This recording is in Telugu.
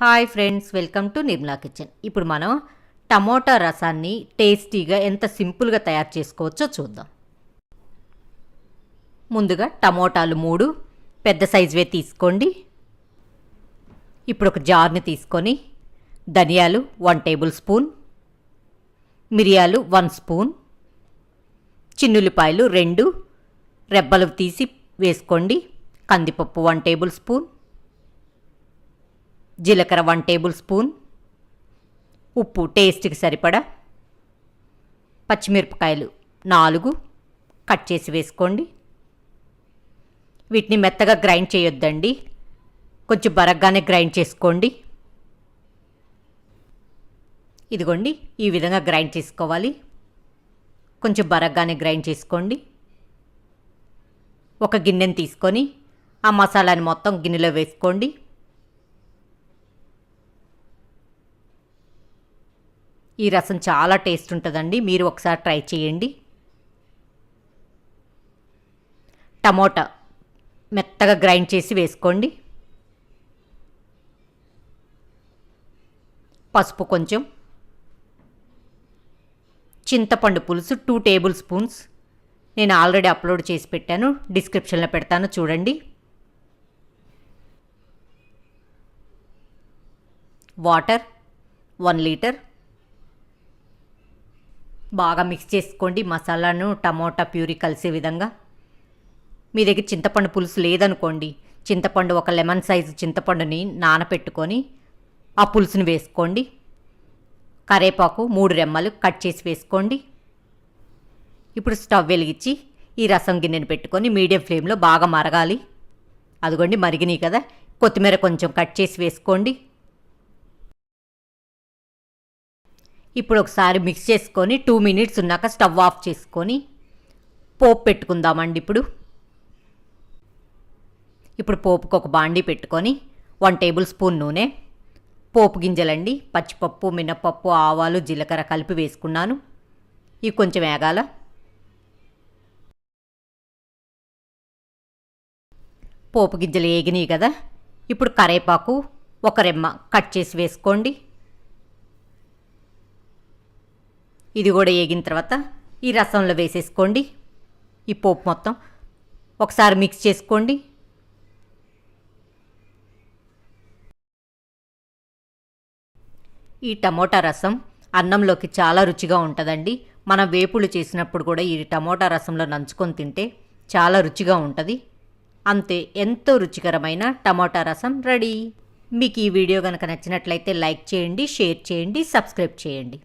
Hi friends welcome to Nirmala kitchen. ఇప్పుడు మనం టమోటా రసాన్ని టేస్టీగా ఎంత సింపుల్గా తయారు చేసుకోవచ్చో చూద్దాం. ముందుగా టమోటాలు మూడు పెద్ద సైజువే తీసుకోండి. ఇప్పుడు ఒక జార్ని తీసుకొని ధనియాలు వన్ టేబుల్ స్పూన్ మిరియాలు వన్ స్పూన్ చిన్నుల్లిపాయలు రెండు రెబ్బలు తీసి వేసుకోండి. కందిపప్పు వన్ టేబుల్ స్పూన్ జీలకర్ర వన్ టేబుల్ స్పూన్. ఉప్పు టేస్ట్కి సరిపడా పచ్చిమిరపకాయలు నాలుగు. కట్ చేసి వేసుకోండి. వీటిని మెత్తగా గ్రైండ్ చేయొద్దండి. కొంచెం బరగ్గానే గ్రైండ్ చేసుకోండి. ఇదిగోండి ఈ విధంగా గ్రైండ్ చేసుకోవాలి. కొంచెం బరగ్గానే గ్రైండ్ చేసుకోండి. ఒక గిన్నెని తీసుకొని ఆ మసాలాని మొత్తం గిన్నెలో వేసుకోండి. ఈ రసం చాలా టేస్ట్ ఉంటుందండి. మీరు ఒకసారి ట్రై చేయండి. టమోటా మెత్తగా గ్రైండ్ చేసి వేసుకోండి. పసుపు కొంచెం. చింతపండు పులుసు టూ టేబుల్ స్పూన్స్. నేను ఆల్రెడీ అప్లోడ్ చేసి పెట్టాను. డిస్క్రిప్షన్లో పెడతాను. చూడండి. Water one litre. బాగా మిక్స్ చేసుకోండి. మసాలాను టమోటా ప్యూరీ కలిసే విధంగా. మీ దగ్గర చింతపండు పులుసు లేదనుకోండి. చింతపండు ఒక లెమన్ సైజు చింతపండుని నానపెట్టుకొని ఆ పులుసుని వేసుకోండి. కరేపాకు మూడు రెమ్మలు కట్ చేసి వేసుకోండి. ఇప్పుడు స్టవ్ వెలిగించి ఈ రసం గిన్నెను పెట్టుకొని మీడియం ఫ్లేమ్లో బాగా మరగాలి. అదిగోండి మరిగినాయి కదా. కొత్తిమీర కొంచెం కట్ చేసి వేసుకోండి. ఇప్పుడు ఒకసారి మిక్స్ చేసుకొని టూ మినిట్స్ ఉన్నాక స్టవ్ ఆఫ్ చేసుకొని పోపు పెట్టుకుందామండి ఇప్పుడు. ఇప్పుడు పోపుకు ఒక బాండీ పెట్టుకొని వన్ టేబుల్ స్పూన్ నూనె పోపు గింజలండి పచ్చిపప్పు మినపప్పు ఆవాలు జీలకర్ర కలిపి వేసుకున్నాను. ఇవి కొంచెం వేగాల. పోపు గింజలు ఏగినాయి కదా. ఇప్పుడు కరేపాకు ఒక రెమ్మ కట్ చేసి వేసుకోండి. ఇది కూడా ఏగిన తర్వాత ఈ రసంలో వేసేసుకోండి. ఈ పోపు మొత్తం ఒకసారి మిక్స్ చేసుకోండి. ఈ టమోటా రసం అన్నంలోకి చాలా రుచిగా ఉంటుందండి. మనం వేపులు చేసినప్పుడు కూడా ఈ టమోటా రసంలో నంచుకొని తింటే చాలా రుచిగా ఉంటుంది. అంతే ఎంతో రుచికరమైన టమోటా రసం రెడీ. మీకు ఈ వీడియో కనుక నచ్చినట్లయితే లైక్ చేయండి షేర్ చేయండి సబ్స్క్రైబ్ చేయండి.